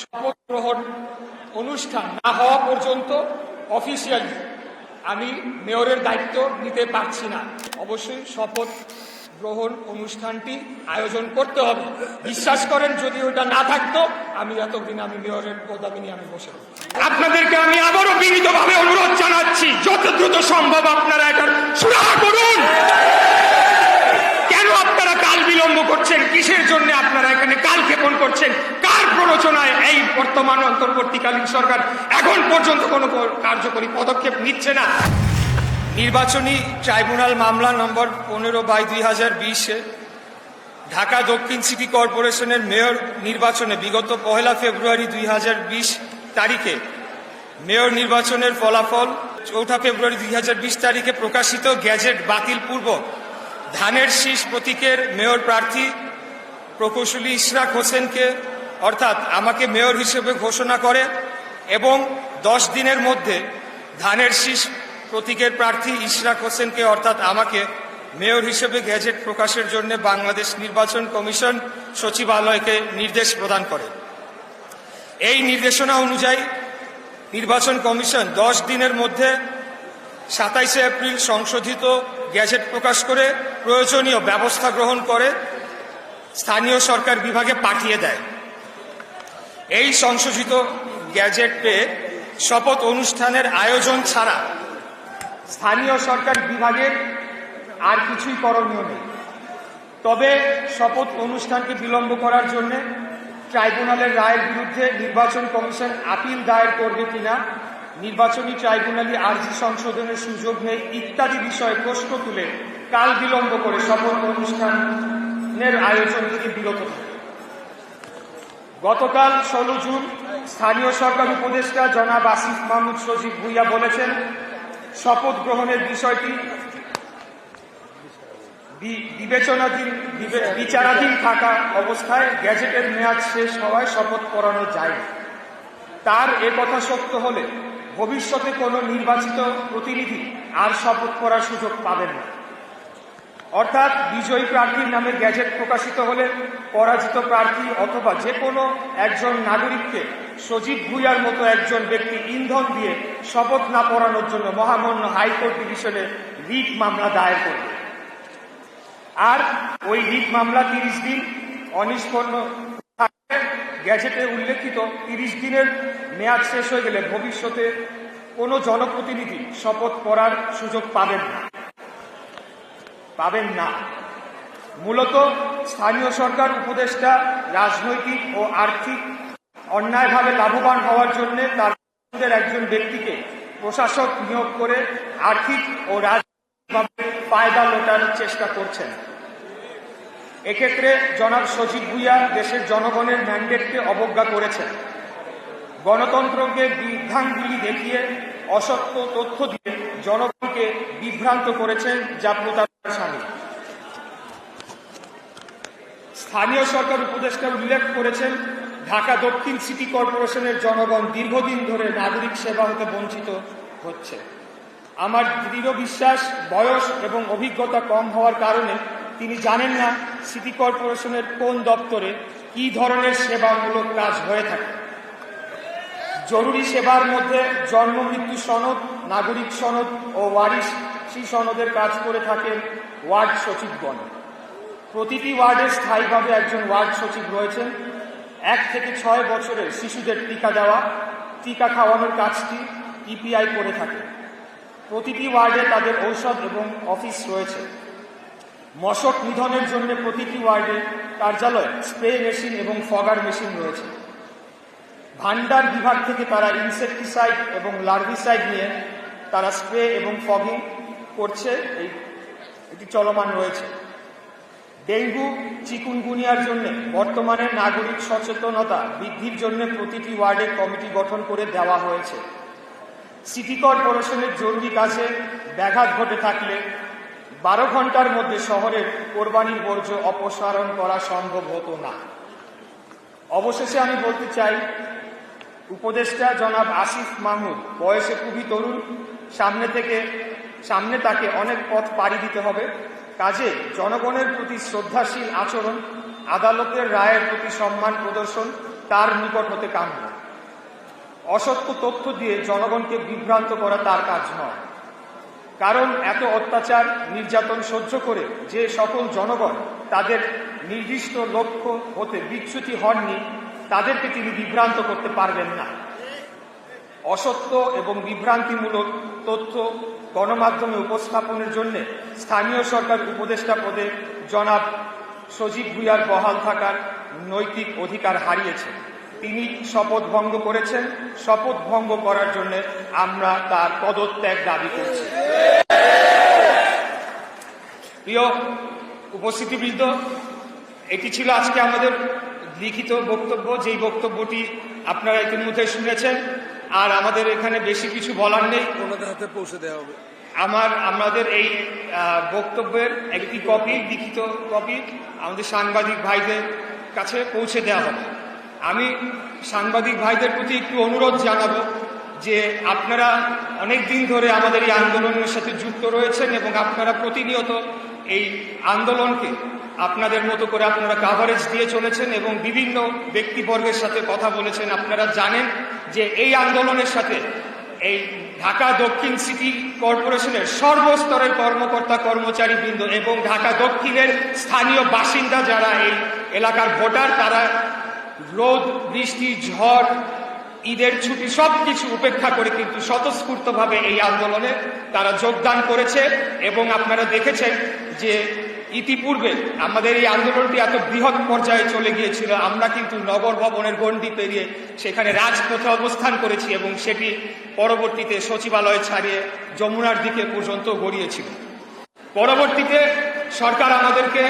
শপথ গ্রহণ অনুষ্ঠান না হওয়া পর্যন্ত অফিসিয়ালি আমি মেয়রের দায়িত্ব নিতে পারছি না অবশ্যই শপথ গ্রহণ অনুষ্ঠানটি আয়োজন করতে হবে বিশ্বাস করেন, যদি ওটা না থাকতো, আমি এতদিন আমি মেয়রের পদাবি নিয়ে আমি বসে। আপনাদেরকে আমি আবারও বিনীতভাবে অনুরোধ জানাচ্ছি, যত দ্রুত সম্ভব আপনারা সুরাহা করুন কেন আপনারা কাল বিলম্ব করছেন কিসের জন্য আপনারা এখানে কাল ক্ষেপণ করছেন কার প্ররোচনায় এই বর্তমান অন্তর্বর্তীকালীন সরকার এখন পর্যন্ত কোনো কার্যকরী পদক্ষেপ নিচ্ছে না। নির্বাচনী ট্রাইব্যুনাল মামলা নম্বর পনেরো বাই দুই হাজার বিশে ঢাকা দক্ষিণ সিটি কর্পোরেশনের মেয়র নির্বাচনে বিগত পহেলা ফেব্রুয়ারি দুই হাজার বিশ তারিখে মেয়র নির্বাচনের ফলাফল চৌঠা ফেব্রুয়ারি দুই হাজার বিশ তারিখে প্রকাশিত গ্যাজেট বাতিল পূর্বক ধানের শীষ প্রতীকের মেয়র প্রার্থী প্রকৌশলী ইশরাক হোসেনকে অর্থাৎ আমাকে মেয়র হিসেবে ঘোষণা করে এবং দশ দিনের মধ্যে ধানের শীষ প্রতীকের প্রার্থী ইশরাক হোসেনকে অর্থাৎ আমাকে মেয়র হিসেবে গ্যাজেট প্রকাশের জন্য বাংলাদেশ নির্বাচন কমিশন সচিবালয়কে নির্দেশ প্রদান করে। এই নির্দেশনা অনুযায়ী নির্বাচন কমিশন দশ দিনের মধ্যে সাতাইশে এপ্রিল সংশোধিত গ্যাজেট প্রকাশ করে প্রয়োজনীয় ব্যবস্থা গ্রহণ করে স্থানীয় সরকার বিভাগে পাঠিয়ে দেয়। এই সংশোধিত গ্যাজেট পেয়ে শপথ অনুষ্ঠানের আয়োজন ছাড়া স্থানীয় সরকার বিভাগের আর কিছুই করণীয় নেই। তবে শপথ অনুষ্ঠানকে বিলম্ব করার জন্য ট্রাইব্যুনালের রায়ের বিরুদ্ধে নির্বাচন কমিশন আপিল দায়ের করবে কিনা, নির্বাচনী ট্রাইব্যুনালে আর্জি সংশোধনের সুযোগ নেই ইত্যাদি বিষয়ে প্রশ্ন তুলে কাল বিলম্ব করে শপথ অনুষ্ঠানের আয়োজন থেকে বিরত থাকে গতকাল ষোলো জুন স্থানীয় সরকার উপদেষ্টা জনাব আসিফ মাহমুদ সজীব ভুইয়া বলেছেন, শপথ গ্রহণের বিষয়টি বিবেচনাধীন বিচারাধীন থাকা অবস্থায় গ্যাজেটের মেয়াদ শেষ হওয়ায় শপথ করানো যায় তার এ কথা সত্য হলে ভবিষ্যতে কোনো নির্বাচিত প্রতিনিধি আর শপথ করার সুযোগ পাবেন না। অর্থাৎ বিজয়ী প্রার্থীর নামে গ্যাজেট প্রকাশিত হলে পরাজিত প্রার্থী অথবা যে কোনো একজন নাগরিককে সজীব ভুইয়ার মতো একজন ব্যক্তি ইন্ধন দিয়ে শপথ না পড়ানোর জন্য মহামান্য হাইকোর্ট ডিভিশনে রিট মামলা দায়ের করবে। আর ওই রিট মামলা তিরিশ দিন অনিষ্পন্ন গ্যাজেটে উল্লেখিত তিরিশ দিনের মেয়াদ শেষ হয়ে গেলে ভবিষ্যতে কোনো জনপ্রতিনিধি শপথ করার সুযোগ পাবেন না। পাবেন না। মূলত স্থানীয় সরকার, উপদেষ্টা, রাজনৈতিক ও আর্থিক অন্যায়ভাবে লাভবান হওয়ার জন্য তার একজন ব্যক্তিকে প্রশাসক নিয়োগ করে আর্থিক ও রাজনৈতিকভাবে ফায়দা লোটানোর চেষ্টা করছেন। এক্ষেত্রে জনাব সচিব ভুইয়া দেশের জনগণের ম্যান্ডেটকে অবজ্ঞা করেছেন। গণতন্ত্রকে বিভ্রান্তিগুলি দেখিয়ে অসত্য তথ্য দিয়ে জনগণকে বিভ্রান্ত করেছেন যা প্রতারণার সামিল স্থানীয় সরকার উপদেষ্টা উল্লেখ করেছেন, ঢাকা দক্ষিণ সিটি কর্পোরেশনের জনগণ দীর্ঘদিন ধরে নাগরিক সেবা হতে বঞ্চিত হচ্ছে। আমার দৃঢ় বিশ্বাস, বয়স এবং অভিজ্ঞতা কম হওয়ার কারণে তিনি জানেন না সিটি কর্পোরেশনের কোন দপ্তরে কি ধরনের সেবামূলক কাজ হয়ে থাকে। জরুরি সেবার মধ্যে জন্ম, মৃত্যু সনদ, নাগরিক সনদ ও ওয়ারিশি সনদের কাজ করে থাকেন ওয়ার্ড সচিবগণ। প্রতিটি ওয়ার্ডে স্থায়ীভাবে একজন ওয়ার্ড সচিব রয়েছেন। এক থেকে ছয় বছরের শিশুদের টিকা দেওয়া, টিকা খাওয়ানোর কাজটি ইপিআই করে থাকে। প্রতিটি ওয়ার্ডে তাদের ঔষধ এবং অফিস রয়েছে। মশক নিধনের জন্য প্রতিটি ওয়ার্ডে কার্যালয়, স্প্রে মেশিন এবং ফগার মেশিন রয়েছে। ভান্ডার বিভাগ থেকে তারা ইনসেকটিসাইড এবং লার্ভিসাইড নিয়ে তারা স্প্রে এবং ফগিং করছে। এই, এটি চলমান রয়েছে। ডেঙ্গু চিকুনগুনিয়ার জন্য বর্তমানে নাগরিক সচেতনতা বৃদ্ধির জন্য প্রতিটি ওয়ার্ডে কমিটি গঠন করে দেওয়া হয়েছে। সিটি কর্পোরেশনের জরুরি কাজে ব্যাঘাত ঘটে থাকলে বারো ঘণ্টার মধ্যে শহরের কোরবানির বর্জ্য অপসারণ করা সম্ভব হতো না। অবশেষে আমি বলতে চাই উপদেষ্টা জনাব আসিফ মাহমুদ, বয়সে খুবই তরুণ, সামনে থেকে, সামনে তাকে অনেক পথ পাড়ি দিতে হবে। কাজে জনগণের প্রতি শ্রদ্ধাশীল আচরণ, আদালতের রায়ের প্রতি সম্মান প্রদর্শন তার নিকট হতে কাম্য। অসত্য তথ্য দিয়ে জনগণকে বিভ্রান্ত করা তার কাজ নয়। কারণ এত অত্যাচার, নির্যাতন সহ্য করে যে সকল জনগণ তাদের নির্দিষ্ট লক্ষ্য হতে বিচ্যুতি হননি তাদেরকে তিনি বিভ্রান্ত করতে পারবেন না। অসত্য এবং বিভ্রান্তিমূলক তথ্য গণমাধ্যমে উপস্থাপনের জন্য স্থানীয় সরকার উপদেষ্টা পদে জনাব সজীব ভুইয়ার বহাল থাকার নৈতিক অধিকার হারিয়েছেন তিনি শপথ ভঙ্গ করেছেন। শপথ ভঙ্গ করার জন্য আমরা তার পদত্যাগ দাবি করছি। প্রিয় উপস্থিতিবৃন্দ, এটি ছিল আজকে আমাদের লিখিত বক্তব্য যেই বক্তব্যটি আপনারা ইতিমধ্যে শুনেছেন আর আমাদের এখানে বেশি কিছু বলার নেই। ওনাদের হাতে পৌঁছে দেওয়া হবে। আমার আমাদের এই বক্তব্যের একটি কপি লিখিত কপি আমাদের সাংবাদিক ভাইদের কাছে পৌঁছে দেওয়া হবে। আমি সাংবাদিক ভাইদের প্রতি একটু অনুরোধ জানাব যে আপনারা অনেক দিন ধরে আমাদের এই আন্দোলনের সাথে যুক্ত রয়েছেন এবং আপনারা প্রতিনিয়ত এই আন্দোলনকে আপনাদের মতো করে আপনারা কাভারেজ দিয়ে চলেছেন এবং বিভিন্ন ব্যক্তিবর্গের সাথে কথা বলেছেন। আপনারা জানেন যে এই আন্দোলনের সাথে এই ঢাকা দক্ষিণ সিটি কর্পোরেশনের সর্বস্তরের কর্মকর্তা কর্মচারী বৃন্দ এবং ঢাকা দক্ষিণের স্থানীয় বাসিন্দা যারা এই এলাকার ভোটার, তারা রোদ, বৃষ্টি, ঝড়, ঈদের ছুটি সবকিছু উপেক্ষা করে কিন্তু স্বতঃস্ফূর্তভাবে এই আন্দোলনে তারা যোগদান করেছে এবং আপনারা দেখেছেন যে ইতিপূর্বে আমাদের এই আন্দোলনটি এত বৃহৎ পর্যায়ে চলে গিয়েছিল, আমরা কিন্তু নগর ভবনের গণ্ডি পেরিয়ে সেখানে রাজপথে অবস্থান করেছি এবং সেটি পরবর্তীতে সচিবালয় ছাড়িয়ে যমুনার দিকে পর্যন্ত গড়িয়েছিল। পরবর্তীতে সরকার আমাদেরকে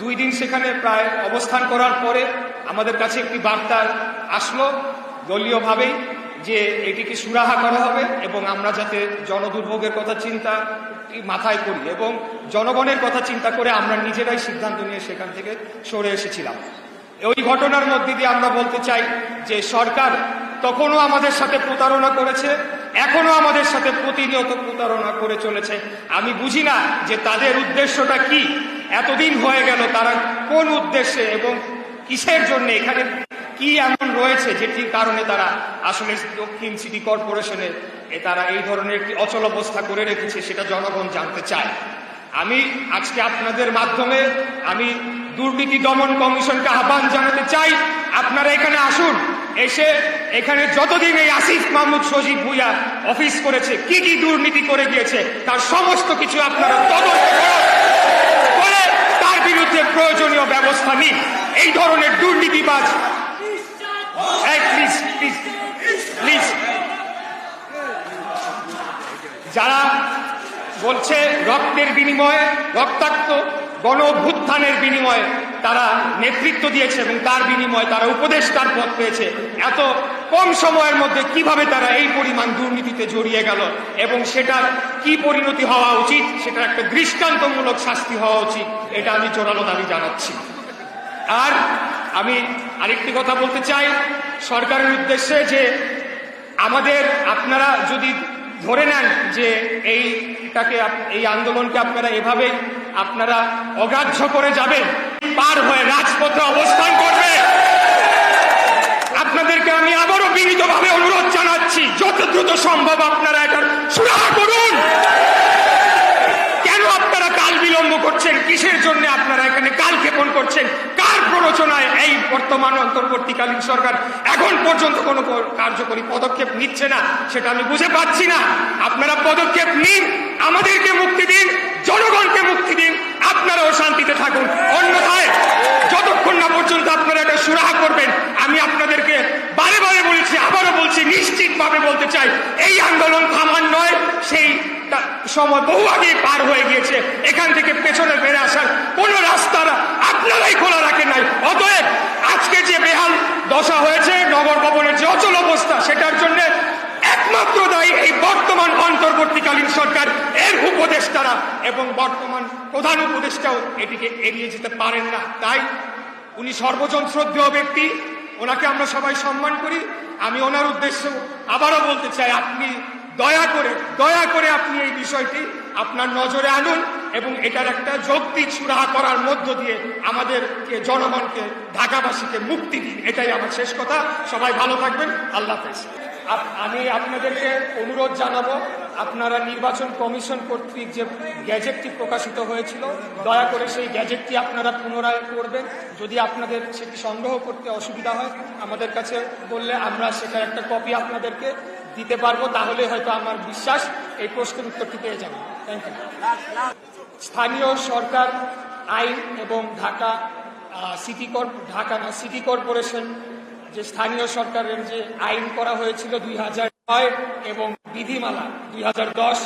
দুই দিন সেখানে প্রায় অবস্থান করার পরে আমাদের কাছে একটি বার্তা আসলো, দলীয়ভাবেই যে এটিকে সুরাহা করা হবে এবং আমরা যাতে জনদুর্ভোগের কথা চিন্তা মাথায় করি এবং জনগণের কথা চিন্তা করে আমরা নিজেরাই সিদ্ধান্ত নিয়ে সেখান থেকে সরে এসেছিলাম। ওই ঘটনার মধ্যে দিয়ে আমরা বলতে চাই যে সরকার তখনও আমাদের সাথে প্রতারণা করেছে এখনও আমাদের সাথে প্রতিনিয়ত প্রতারণা করে চলেছে। আমি বুঝি না যে তাদের উদ্দেশ্যটা কি, এতদিন হয়ে গেল তারা কোন উদ্দেশ্যে এবং কিসের জন্য এখানে কি এমন রয়েছে যেটির কারণে তারা আসলে দক্ষিণ সিটি কর্পোরেশনের এ তারা এই ধরনের একটি অচল অবস্থা করে রেখেছে সেটা জনগণ জানতে চায়। আমি আজকে আপনাদের মাধ্যমে আমি দুর্নীতি দমন কমিশনকে আহ্বান জানাতে চাই, আপনারা এখানে আসুন, এসে এখানে যতদিন এই আসিফ মাহমুদ সজীব ভুইয়া অফিস করেছে, কি কি দুর্নীতি করে গিয়েছে, তার সমস্ত কিছু আপনারা তদন্ত তার বিরুদ্ধে প্রয়োজনীয় ব্যবস্থা নিন। এই ধরনের দুর্নীতিবাজ যারা বলছে রক্তের বিনিময়ে, রক্তাক্ত গণ বিনিময়ে তারা নেতৃত্ব দিয়েছে এবং তার বিনিময়ে তারা উপদেষ্টার পদ পেয়েছে, এত কম সময়ের মধ্যে কীভাবে তারা এই পরিমাণ দুর্নীতিতে জড়িয়ে গেল এবং সেটার কি পরিণতি হওয়া উচিত, সেটার একটা দৃষ্টান্তমূলক শাস্তি হওয়া উচিত, এটা আমি জোরালো দাবি জানাচ্ছি। আর আমি আরেকটি কথা বলতে চাই। সরকারের উদ্দেশ্যে যে আমাদের আপনারা যদি ধরে নেন যে এইটাকে এই আন্দোলনকে আপনারা এভাবে আপনারা অগ্রাহ্য করে যাবেন, পার হয়ে রাজপথে অবস্থান করবে। আপনাদেরকে আমি আবারও বিনীতভাবে অনুরোধ জানাচ্ছি, যত দ্রুত সম্ভব আপনারা এটার সুরাহা করুন। কেন আপনারা কাল বিলম্ব করছেন? কিসের জন্য আপনারা এখানে কাল ক্ষেপণ করছেন? কার প্ররোচনায় এই বর্তমান অন্তর্বর্তীকালীন সরকার এখন পর্যন্ত কোনো কার্যকরী পদক্ষেপ নিচ্ছে না, সেটা আমি বুঝে পাচ্ছি না। আপনারা পদক্ষেপ নিন, আমাদেরকে মুক্তি দিন, জনগণকে মুক্তি দিন, আপনারাও শান্তিতে থাকুন। অন্যথায় যতক্ষণ না পর্যন্ত আপনারা এটা সুরাহা করবেন, আমি আপনাদেরকে বারে বারে বলেছি, আবারও বলছি, নিশ্চিতভাবে বলতে চাই, এই আন্দোলন থামার নয়, সেই সময় বহু আগে পার হয়ে গিয়েছে। এখান থেকে পেছনে ফিরে আসার কোন রাস্তা না। আপনারাই খোলা রাখেন নাই। অতএব আজকে যে বেহাল দশা হয়েছে, নগর ভবনের যে অচল অবস্থা, সেটার জন্য একমাত্র দায়ী এই বর্তমান অন্তর্বর্তীকালীন সরকার, এর উপদেষ্টারা এবং বর্তমান প্রধান উপদেষ্টাও এটিকে এড়িয়ে যেতে পারেন না। তাই উনি সর্বজন শ্রদ্ধেয় ব্যক্তি, ওনাকে আমরা সবাই সম্মান করি। আমি ওনার উদ্দেশ্য আবারও বলতে চাই, আপনি দয়া করে দয়া করে আপনি এই বিষয়টি আপনার নজরে আনুন এবং এটার একটা যৌক্তিক সুরাহা করার মধ্য দিয়ে আমাদেরকে, জনগণকে, ঢাকাবাসীকে মুক্তি দিন। এটাই আমার শেষ কথা। সবাই ভালো থাকবেন। আল্লাহ হাফেজ। আমি আপনাদেরকে অনুরোধ জানাব, আপনারা নির্বাচন কমিশন কর্তৃক যে গ্যাজেটটি প্রকাশিত হয়েছিল, দয়া করে সেই গ্যাজেটটি আপনারা পুনরায় করবেন যদি আপনাদের সেটি সংগ্রহ করতে অসুবিধা হয়, আমাদের কাছে বললে আমরা সেটার একটা কপি আপনাদেরকে দিতে পারব, তাহলে হয়তো আমার বিশ্বাস এই প্রশ্নের উত্তরটি পেয়ে যাবেন থ্যাংক ইউ স্থানীয় সরকার, আইন এবং ঢাকা সিটি কর্প ঢাকা না সিটি কর্পোরেশন যে স্থানীয় সরকারের যে আইন করা হয়েছিল দুই হাজার ছয় এবং বিধিমালা দুই হাজার দশ,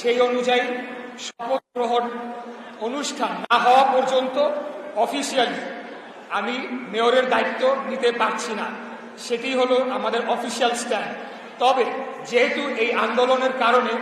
সেই অনুযায়ী শপথ গ্রহণ অনুষ্ঠান না হওয়া পর্যন্ত অফিসিয়ালি আমি মেয়রের দায়িত্ব নিতে পারছি না। সেটি হলো আমাদের অফিসিয়াল স্ট্যান্ড তবে যেহেতু এই আন্দোলনের কারণে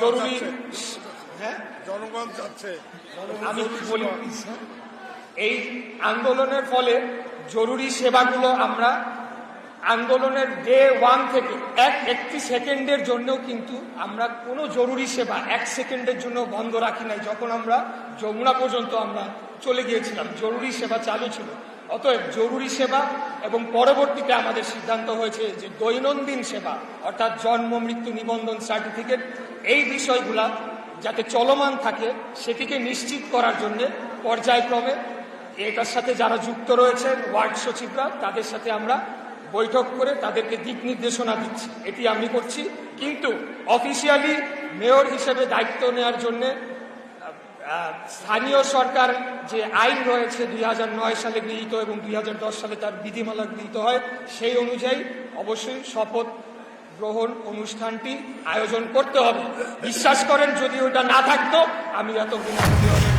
জরুরি হ্যাঁ জনগণ আমি বলি? এই আন্দোলনের ফলে জরুরি সেবাগুলো আমরা আন্দোলনের ডে ওয়ান থেকে এক একটি সেকেন্ডের জন্যও কিন্তু আমরা কোনো জরুরি সেবা এক সেকেন্ডের জন্য বন্ধ রাখি নাই যখন আমরা যমুনা পর্যন্ত আমরা চলে গিয়েছিলাম। জরুরি সেবা চালু ছিল। অতএব জরুরি সেবা এবং পরবর্তীতে আমাদের সিদ্ধান্ত হয়েছে যে দৈনন্দিন সেবা, অর্থাৎ জন্ম, মৃত্যু নিবন্ধন সার্টিফিকেট, এই বিষয়গুলা যাতে চলমান থাকে, সেটিকে নিশ্চিত করার জন্য পর্যায়ক্রমে এটার সাথে যারা যুক্ত রয়েছেন, ওয়ার্ড সচিবরা, তাদের সাথে আমরা বৈঠক করে তাদেরকে দিক নির্দেশনা দিচ্ছি। এটি আমি করছি। কিন্তু অফিসিয়ালি মেয়র হিসেবে দায়িত্ব নেওয়ার জন্য স্থানীয় সরকার যে আইন রয়েছে দুই হাজার নয় সালে গৃহীত এবং দুই হাজার দশ সালে তার বিধিমালা গৃহীত হয়, সেই অনুযায়ী অবশ্যই শপথ গ্রহণ অনুষ্ঠানটি আয়োজন করতে হবে। বিশ্বাস করেন যদি ওটা না থাকতো, আমি এত বিনা